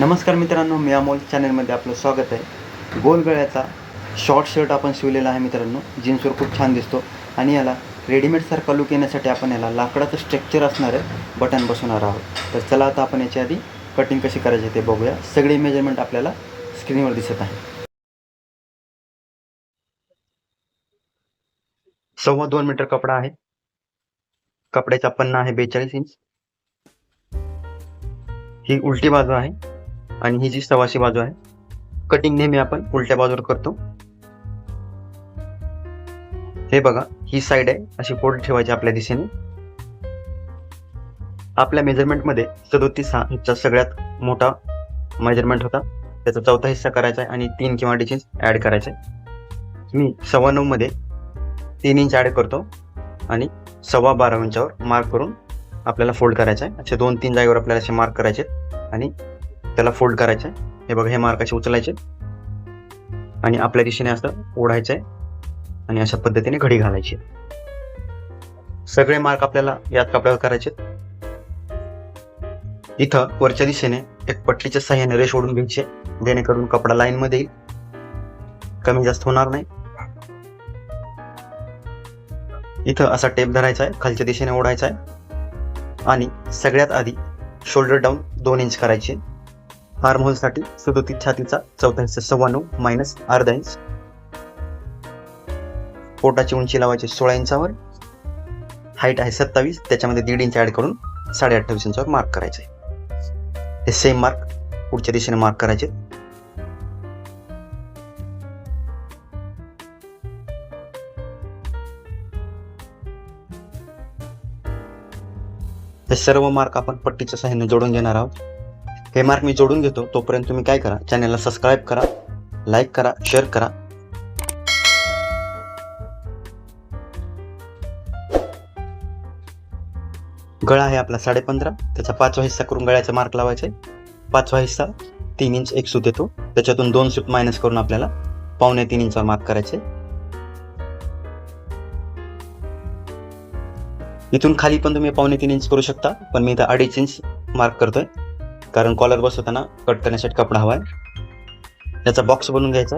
नमस्कार मित्रांनो मी अमोल. चॅनलमध्ये आपलं स्वागत आहे. गोलगळ्याचा शॉर्ट शर्ट आपण शिवलेला आहे मित्रांनो. जीन्सवर खूप छान दिसतो. आणि याला रेडीमेडसारखा लुक येण्यासाठी आपण याला लाकडाचं स्ट्रक्चर असणार आहे बटन बसवणार आहोत. तर चला आता आपण याच्या आधी कटिंग कशी करायची ते बघूया. सगळी मेजरमेंट आपल्याला स्क्रीनवर दिसत आहे. सव्वा दोन मीटर कपडा आहे. कपड्याचा पन्ना आहे बेचाळीस इंच ही उलटी बाजू आहे. आणि ही जी सवाशी बाजू आहे कटिंग नेहमी आपण उलट्या बाजूवर करतो. हे बघा ही साईड आहे अशी फोल्ड ठेवायची आपल्या दिशेने. आपल्या मेजरमेंटमध्ये सदोतीस हा हिचा सगळ्यात मोठा मेजरमेंट होता. त्याचा चौथा हिस्सा करायचा आहे आणि तीन किंवा अडीच इंच ॲड करायचे मी सव्वा नऊमध्ये तीन इंच ॲड करतो आणि सव्वा बारा इंचावर मार्क करून आपल्याला फोल्ड करायचं आहे. असे दोन तीन जागेवर आपल्याला असे मार्क करायचे आणि त्याला फोल्ड करायचं आहे हे बघा हे मार्क असे उचलायचे. आणि आपल्या दिशेने असं ओढायचं आहे आणि अशा पद्धतीने घडी घालायची. सगळे मार्क आपल्याला यात कपड्यावर करायचे. इथं वरच्या दिशेने एक पट्टीच्या साह्याने रेष ओढून घ्यायचे जेणेकरून कपडा लाईन मध्ये येईल. कमी जास्त होणार नाही. इथं असा टेप धरायचा आहे. खालच्या दिशेने ओढायचा आहे. आणि सगळ्यात आधी शोल्डर डाऊन दोन इंच करायचे फार्म हाऊससाठी सदोतीस छातीचा चौथा सव्वाण्णव मायनस अर्धा इंच पोटाची उंची लावायची सोळा इंचावर. हाईट आहे सत्तावीस त्याच्यामध्ये दीड इंच ॲड करून साडे अठ्ठावीस इंचावर मार्क करायचे. हे सेम मार्क पुढच्या दिशेने मार्क करायचे. हे सर्व मार्क आपण पट्टीच्या सहाय्याने जोडून घेणार आहोत. हे मार्क मी जोडून घेतो. तोपर्यंत तुम्ही काय करा? चॅनलला सबस्क्राईब करा लाईक करा शेअर करा. गळा आहे आपला साडेपंधरा. त्याचा पाचवा हिस्सा करून गळ्याचा मार्क लावायचा आहे. पाचवा हिस्सा तीन इंच एक सूत येतो त्याच्यातून दोन सूत मायनस करून आपल्याला पावणे तीन इंचावर मार्क करायचे. इथून खाली पण तुम्ही पावणे तीन इंच करू शकता. पण मी इथं अडीच इंच मार्क करतोय. कारण कॉलर बसवताना कट करण्यासाठी कपडा हवा आहे. याचा बॉक्स बनवून घ्यायचा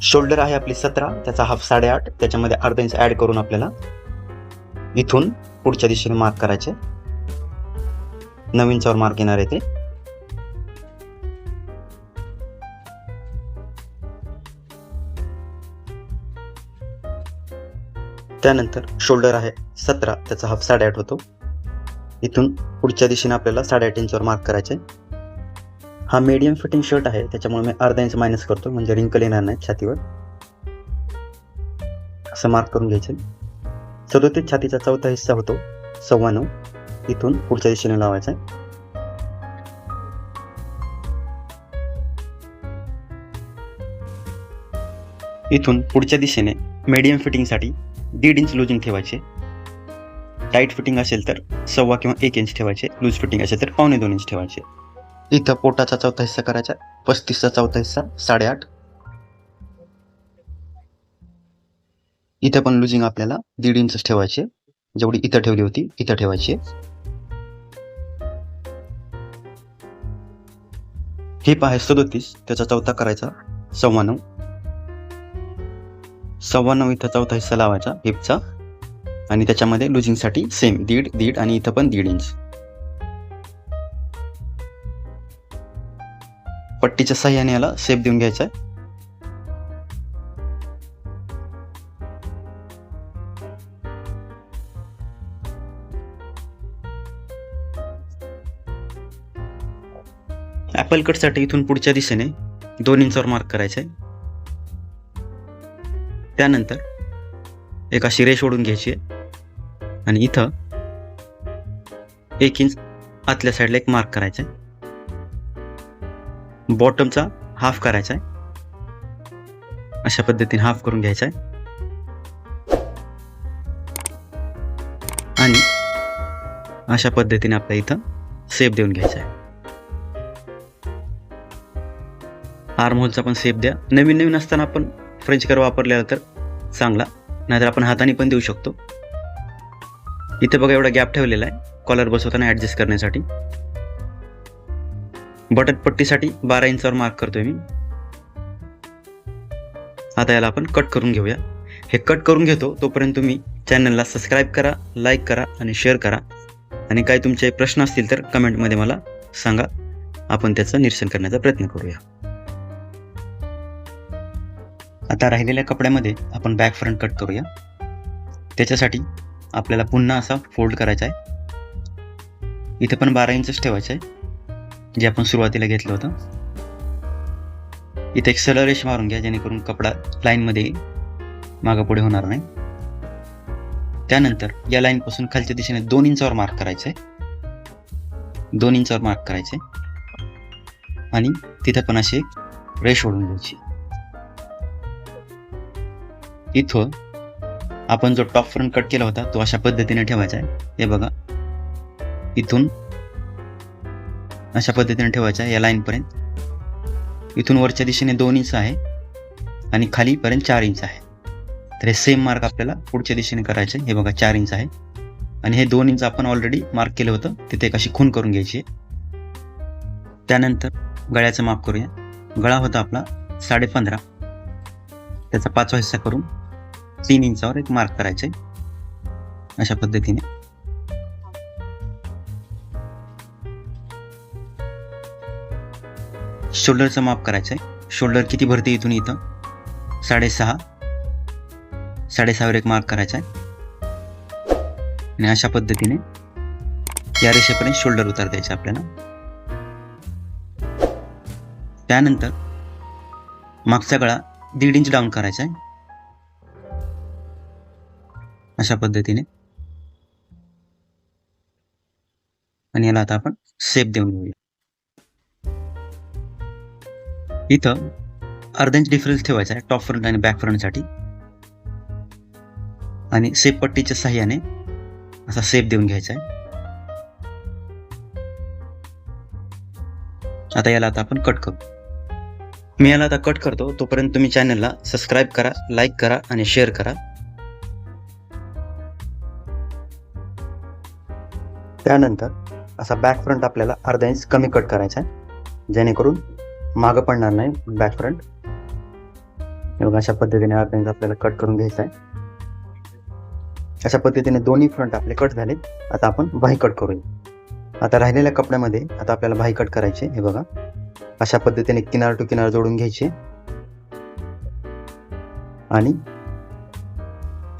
शोल्डर आहे आपली सतरा त्याचा हाफ साडेआठ त्याच्यामध्ये अर्धा इंच ऍड करून आपल्याला इथून पुढच्या दिशेने मार्क करायचे. नऊ इंचावर मार्क येणार आहे ते. त्यानंतर शोल्डर आहे सतरा त्याचा हाफ साडेआठ होतो. इथून पुढच्या दिशेने आपल्याला साडेआठ इंचवर मार्क करायचे. हा मीडियम फिटिंग शर्ट आहे त्याच्यामुळे मी अर्धा इंच मायनस करतो म्हणजे रिंकल येणार नाही छातीवर. असं मार्क करून घ्यायचे. सदोतीस छातीचा चौथा हिस्सा होतो सव्वा नऊ इथून पुढच्या दिशेने लावायचा. आहे इथून पुढच्या दिशेने मीडियम फिटिंगसाठी दीड इंच लुजिंग ठेवायचे. टाईट फिटिंग असेल तर सव्वा किंवा एक इंच ठेवायचे. लूज फिटिंग असेल तर पावणे दोन इंच ठेवायचे. इथं पोटाचा चौथा हिस्सा करायचा पस्तीसचा चौथा हिस्सा साडेआठ. इथं पण लुजिंग आपल्याला दीड इंच ठेवायचे. जेवढी इथं ठेवली होती इथं ठेवायची. हे आहे सदोतीस. त्याचा चौथा करायचा सव्वा नऊ. सव्वा नऊ इथं चौथा हिस्सा लावायचा हिपचा आणि त्याच्यामध्ये लुजिंगसाठी सेम दीड दीड आणि इथं पण दीड इंच पट्टीच्या सहाय्याने याला सेप देऊन घ्यायचा आहे. ॲपल कटसाठी इथून पुढच्या दिशेने दोन इंचावर मार्क करायचं आहे. त्यानंतर एक अशी रेष ओढून घ्यायची आहे. आणि इथं एक इंच आतल्या साईडला एक मार्क करायचा आहे. बॉटमचा हाफ करायचा आहे. अशा पद्धतीने हाफ करून घ्यायचा आहे. आणि अशा पद्धतीने आपल्या इथं सेप देऊन घ्यायचा आहे. आर्म होलचा पण सेप द्या. नवीन नवीन असताना आपण फ्रेंच कर वापरलेला तर चांगला. नाहीतर आपण हाताने पण देऊ शकतो. इथे बघा एवढा गॅप ठेवलेला आहे. कॉलर बसवताना ॲडजस्ट करण्यासाठी. बटन पट्टीसाठी बारा इंचावर मार्क करतोय मी. आता याला आपण कट करून घेऊया. हे कट करून घेतो तोपर्यंत तुम्ही चॅनलला सबस्क्राईब करा लाईक करा आणि शेअर करा. आणि काही तुमचे प्रश्न असतील तर कमेंटमध्ये मला सांगा. आपण त्याचं निरसन करण्याचा प्रयत्न करूया. आता राहिलेल्या कपड्यामध्ये आपण बॅक फ्रंट कट करूया. त्याच्यासाठी आपल्याला पुन्हा असा फोल्ड करायचा आहे. इथे पण बारा इंचच ठेवायचं आहे जे आपण सुरुवातीला घेतलं होतं. इथे एक सरळ रेष मारून घ्या जेणेकरून कपडा लाईनमध्ये मागापुढे होणार नाही. त्यानंतर या लाईनपासून खालच्या दिशेने दोन इंचावर मार्क करायचं आहे दोन इंचावर मार्क करायचे आणि तिथं पण अशी एक रेष ओढून घ्यायची. इथं आपण जो टॉप फ्रंट कट केला होता तो अशा पद्धतीने ठेवायचा आहे. हे बघा. इथून अशा पद्धतीने ठेवायचा आहे या लाईनपर्यंत इथून वरच्या दिशेने दोन इंच आहे आणि खालीपर्यंत चार इंच आहे. तर हे सेम मार्क आपल्याला पुढच्या दिशेने करायचे हे बघा चार इंच आहे. आणि हे दोन इंच आपण ऑलरेडी मार्क केलं होतं. तिथे एक अशी खून करून घ्यायची त्यानंतर गळ्याचं माप करूया. गळा होता आपला साडेपंधरा. त्याचा पाचवा हिस्सा करून तीन इंचावर एक मार्क करायचे. अशा पद्धतीने. शोल्डरचं माप करायचं आहे शोल्डर किती भरते इथून इथं? साडेसहा. साडेसहावर एक मार्क करायचा आहे आणि अशा पद्धतीने या रेषेपर्यंत शोल्डर उतार द्यायचे आपल्याला. त्यानंतर मागचा गळा दीड इंच डाऊन करायचा आहे. अशा पद्धतीने. आणि याला आता आपण सेप देऊन घेऊया. इथं अर्धा इंच डिफरन्स ठेवायचा आहे टॉप फ्रंट आणि बॅक फ्रंटसाठी आणि सेप पट्टीच्या साह्याने असा सेप देऊन घ्यायचा आहे. आता याला आता आपण कट करू. मी याला आता कट करतो. तोपर्यंत तुम्ही चॅनलला सबस्क्राईब करा लाईक करा आणि शेअर करा. त्यानंतर असा बॅक फ्रंट आपल्याला अर्धा इंच कमी कट करायचा आहे. जेणेकरून मागं पडणार नाही बॅक फ्रंट बघा अशा पद्धतीने अर्धा इंच आपल्याला कट करून घ्यायचा आहे. अशा पद्धतीने दोन्ही फ्रंट आपले कट झाले. आता आपण भाई कट करूया. आता राहिलेल्या कपड्यामध्ये आता आपल्याला भाई कट करायचे हे बघा. अशा पद्धतीने किनार टू किनार जोडून घ्यायचे. आणि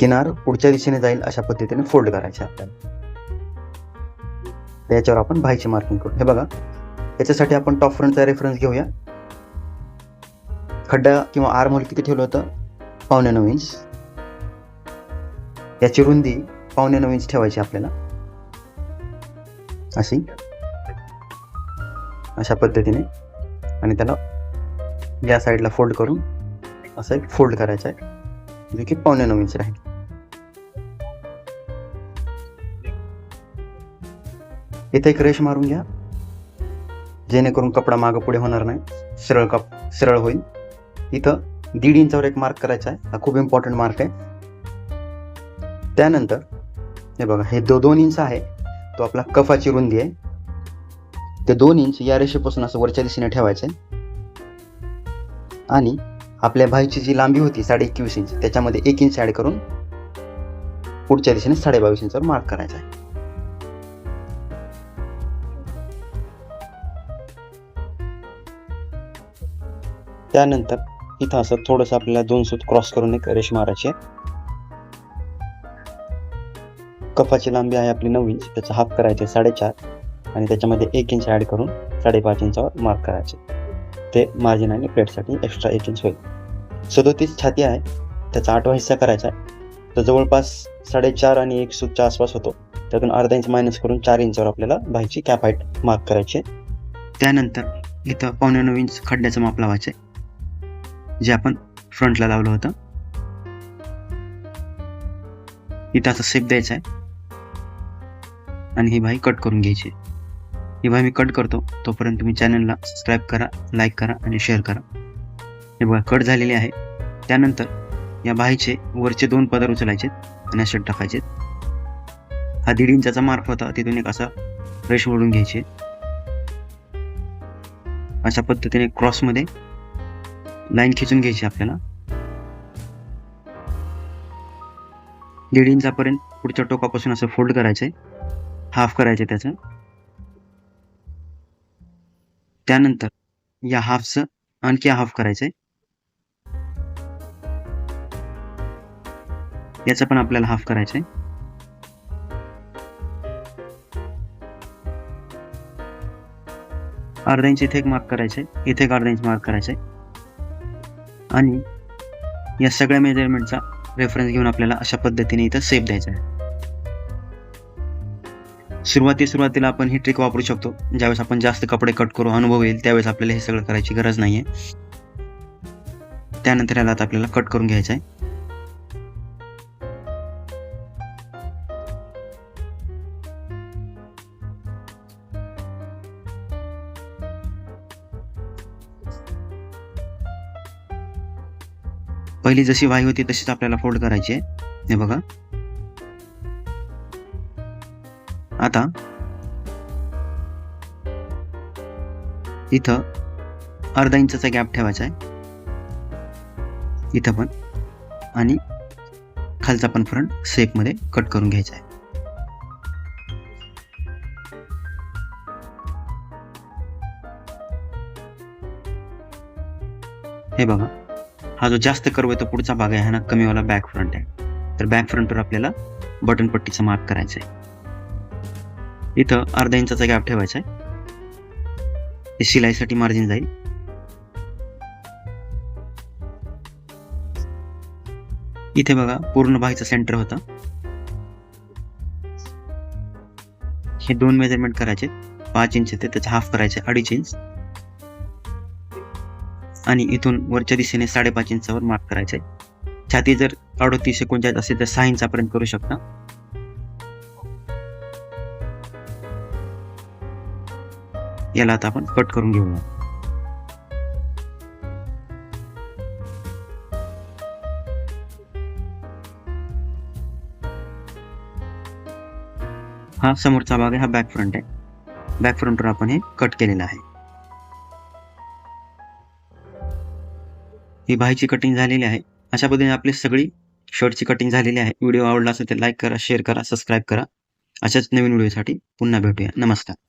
किनार पुढच्या दिशेने जाईल अशा पद्धतीने फोल्ड करायचे आपल्याला. त्याच्यावर आपण भाईची मार्किंग करू. हे बघा याच्यासाठी आपण टॉप फ्रंटचा रेफरन्स घेऊया. खड्डा किंवा आर मोल किती ठेवलं होतं? पावणे नऊ इंच याची रुंदी पावणे नऊ इंच ठेवायची आपल्याला. अशी. अशा पद्धतीने आणि त्याला या साईडला फोल्ड करून असं एक फोल्ड करायचं आहे. जे की पावणे नऊ इंच राहील. इथे एक रेश मारून घ्या. जेणेकरून कपडा मागं पुढे होणार नाही. सरळ कप सरळ होईल. इथं दीड इंचावर एक मार्क करायचा आहे. हा खूप इम्पॉर्टंट मार्क आहे. त्यानंतर हे बघा हे दो दोन इंच आहे. तो आपला कफाची रुंदी आहे. ते दोन इंच या रेषेपासून असं वरच्या दिशेने ठेवायचं आहे आणि आपल्या भाईची जी लांबी होती साडे एकवीस इंच त्याच्यामध्ये एक इंच ॲड करून पुढच्या दिशेने साडे बावीस इंचवर मार्क करायचा आहे त्यानंतर इथं असं थोडंसं आपल्याला दोन सूत क्रॉस करून एक रेष मारायची आहे. कफाची लांबी आहे आपली नऊ इंच त्याचा हाफ करायचे साडेचार. आणि त्याच्यामध्ये एक इंच ॲड करून साडेपाच इंचावर मार्क करायचे. ते मार्जिन आणि प्लेटसाठी एक्स्ट्रा एक इंच होईल. सदोतीस छाती आहे त्याचा आठवा हिस्सा करायचा आहे. तर जवळपास साडेचार आणि एक सूटच्या आसपास होतो. त्यातून अर्धा इंच मायनस करून चार इंचावर आपल्याला बाईची कॅप हाईट मार्क करायची आहे. त्यानंतर इथं पावणे नऊ इंच खड्ड्याचं माप लावायचं आहे. जे आपण फ्रंटला लावलं होतं. इथं असं सेप द्यायचं आहे. आणि ही बाई कट करून घ्यायची ही मी कट करतो. तोपर्यंत तुम्ही चॅनलला सबस्क्राईब करा लाईक करा आणि शेअर करा. हे बघा कट झालेले आहे. त्यानंतर या बाहीचे वरचे दोन पदर उचलायचे आणि असे टाकायचे हा दीड इंचाचा मार्फ होता. तिथून एक असा रेश ओढून घ्यायचे. अशा पद्धतीने क्रॉसमध्ये लाईन खिचून घ्यायची आपल्याला. दीड इंचापर्यंत पुढच्या टोकापासून असं फोल्ड करायचंय. हाफ करायचं त्याचं. त्यानंतर या हाफचं आणखी हाफ करायचंय. याचं पण आपल्याला हाफ करायचंय. अर्धा इंच इथे एक मार्क करायचंय. इथे एक अर्धा इंच मार्क करायचंय. आणि या सगळ्या मेजरमेंटचा रेफरन्स घेऊन आपल्याला अशा पद्धतीने इथं सेप द्यायचा आहे. सुरुवाती सुरुवातीला आपण ही ट्रिक वापरू शकतो. ज्यावेळेस आपण जास्त कपडे कट करू अनुभव येईल त्यावेळेस आपल्याला हे सगळं करायची गरज नाही आहे त्यानंतर याला आता आपल्याला कट करून घ्यायचं आहे. पहिली जशी वाई होती तशीच आपल्याला फोल्ड करायची आहे. हे बघा. आता. इथं अर्धा इंचाचा गॅप ठेवायचा आहे. इथं पण. आणि खालचा पण फ्रंट सेपमध्ये कट करून घ्यायचा आहे. हे बघा. हा जो जास्त कर्व आहे तो पुढचा भाग आहे हा ना कमीवाला बॅक फ्रंट आहे. तर बॅक फ्रंटवर आपल्याला बटन पट्टीचा मार्क करायचा आहे. इथं अर्धा इंचाचा गॅप ठेवायचा आहे. शिलाईसाठी मार्जिन जाईल. इथे बघा पूर्ण बाहीचा सेंटर होता. हे दोन मेजरमेंट करायचे पाच इंच ते त्याचा हाफ करायचे अडीच इंच आणि इथून वरच्या दिशेने साडेपाच इंचावर मार्क करायचे छाती जर अडोतीस एकोणचाळीस असेल तर सहा इंचापर्यंत करू शकता. याला आता आपण कट करून घेऊया. हा समोरचा भाग आहे हा बॅक फ्रंट आहे. बॅक फ्रंटवर आपण हे कट केलेलं आहे. ही बाहीची कटिंग झालेली आहे. अशा पद्धतीने आपली सगळी शर्टची कटिंग झालेली आहे. व्हिडिओ आवडला असेल तर लाईक करा शेअर करा सबस्क्राईब करा. अशाच नवीन व्हिडिओसाठी पुन्हा भेटूया. नमस्कार.